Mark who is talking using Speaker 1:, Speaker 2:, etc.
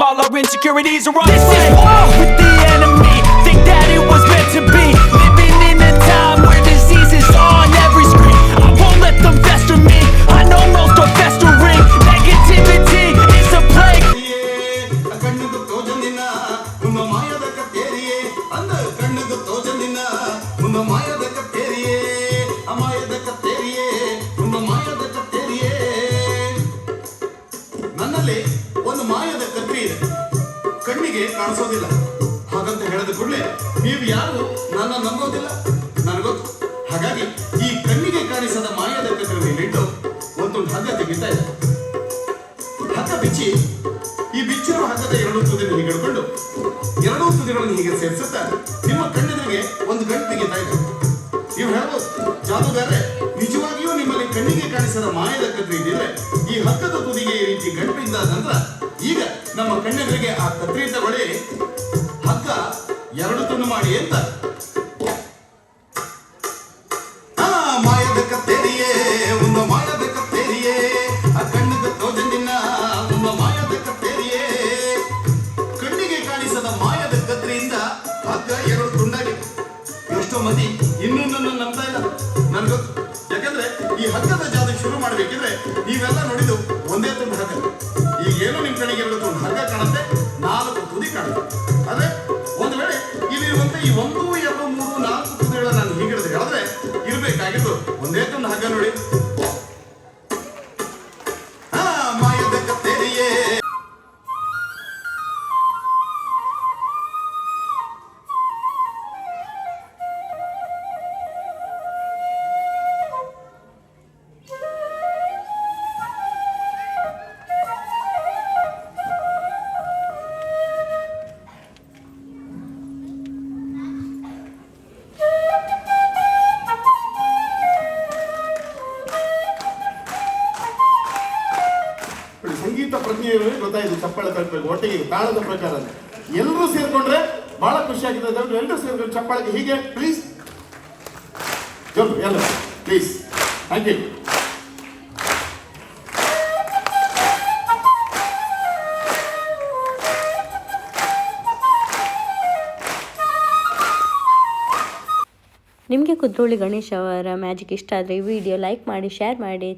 Speaker 1: All our insecurities are on This is war with the enemy.
Speaker 2: ಮಾಯದ ಕತ್ರಿ ಇದೆ ಕಣ್ಣಿಗೆ ಕಾಣಿಸೋದಿಲ್ಲ. ಹಾಗಂತ ಹೇಳಿದ ಕೂಡಲೇ ನೀವು ಯಾರು? ನನ್ನ ನಂಬೋದಿಲ್ಲ. ನನಗೊತ್ತು ಹಾಗಾಗಿ ಈ ಕಣ್ಣಿಗೆ ಕಾಣಿಸದ ಮಾಯದ ಕತ್ರಿಯಲ್ಲಿಟ್ಟು ಒಂದು ಹಗ್ಗ ತೆಗಿತಾ ಇದೆ ಹಗ್ಗ ಬಿಚ್ಚಿ, ಈ ಬಿಚ್ಚಿರುವ ಹಗ್ಗದ ಎರಡು ತುದಿಯನ್ನು ಹೀಗೆ ಹಿಡ್ಕೊಂಡು, ಎರಡೂ ತುದಿಗಳನ್ನು ಹೀಗೆ ಸೇರಿಸುತ್ತಾ ನಿಮ್ಮ ಕಣ್ಣೆದುರಿಗೆ ಒಂದು ಗಂಟು ತೆಗಿತಾ ಇದೆ ನೀವು ಹೇಳ್ಬೋದು ಜಾದೂಗಾರೆ ನಿಜವಾಗಿಯೂ ನಿಮ್ಮಲ್ಲಿ ಕಣ್ಣಿಗೆ ಕಾಣಿಸದ ಮಾಯದ ಕತ್ರಿ ಇದ್ದಿದ್ರೆ ಈ ಹಗ್ಗದ ತುದಿಗೆ ಈ ರೀತಿ ಗಂಟು ಇದ್ದ ನಂತರ ಈಗ ನಮ್ಮ ಕಣ್ಣೆದುರಿಗೆ ಆ ಕತ್ರಿಯಿಂದ ತಗೊಳ್ಳಿ ಹಗ್ಗ ಎರಡು ತುಂಡು ಮಾಡಿ ಅಂತ. ಮಾಯದ ಕತ್ತೇರಿಯೇ ಒಂದು ಮಾಯದ ಕತ್ತೇರಿಯೇ, ಆ ಕಣ್ಣದ ತೋಜನಿನ ಒಂದು ಮಾಯದ ಕತ್ತೇರಿಯೇ. ಕಣ್ಣಿಗೆ ಕಾಣಿಸದ ಮಾಯದ ಕತ್ರಿಯಿಂದ ಮಂದಿ ಇನ್ನೂ ನನ್ನ ನಂಬ್ತಾ ಇಲ್ಲ ನನ್ಗೊತ್ತು ಯಾಕಂದ್ರೆ ಈ ಹಗ್ಗದ ಜಾದು ಶುರು ಮಾಡ್ಬೇಕಿದ್ರೆ ನೀವೆಲ್ಲ ನೋಡಿದ್ದು ನಿಮ್ ಕಡೆಗೆ ಎರಡು ತುಂಡು ಹಗ್ಗ ಕಾಣುತ್ತೆ ನಾಲ್ಕು ತುದಿ ಕಾಣುತ್ತೆ ಗೊತ್ತಾಯ್ತು ಚಪ್ಪಾಳೆ ತಟ್ಟಬೇಕು ಒಟ್ಟಿಗೆ ತಾಳದ ಪ್ರಕಾರ ಎಲ್ಲರೂ ಸೇರ್ಕೊಂಡ್ರೆ ಬಹಳ ಖುಷಿ ಆಗಿದೆ. ಎಲ್ಲರೂ ಸೇರ್ಕೊಂಡು ಚಪ್ಪಾಳೆಗೆ ಹೀಗೆ ಪ್ಲೀಸ್ ಎಲ್ಲ ಪ್ಲೀಸ್ ಥ್ಯಾಂಕ್ ಯು
Speaker 3: ನಿಮಗೆ ಕುದ್ರೋಳಿ ಗಣೇಶ್ ಅವರ ಮ್ಯಾಜಿಕ್ ಇಷ್ಟ ಆದರೆ ಈ ವಿಡಿಯೋ ಲೈಕ್ ಮಾಡಿ ಶೇರ್ ಮಾಡಿ.